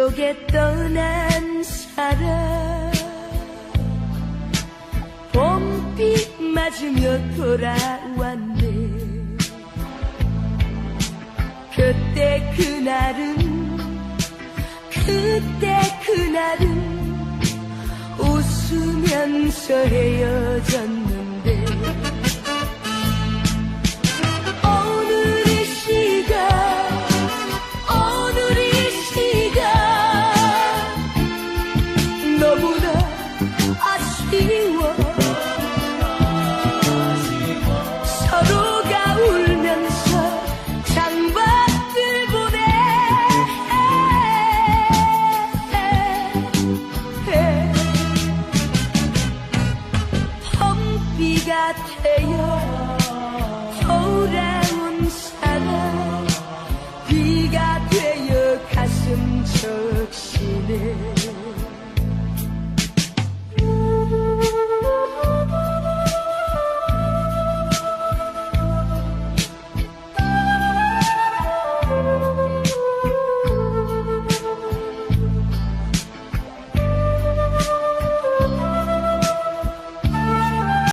속에 떠난 사람. 봄빛 맞으며 돌아왔네. 그때 그날은 그때 그날은 웃으면서 헤어졌네 아쉬워. 서로가 울면서 장박들 보내 험비가 되어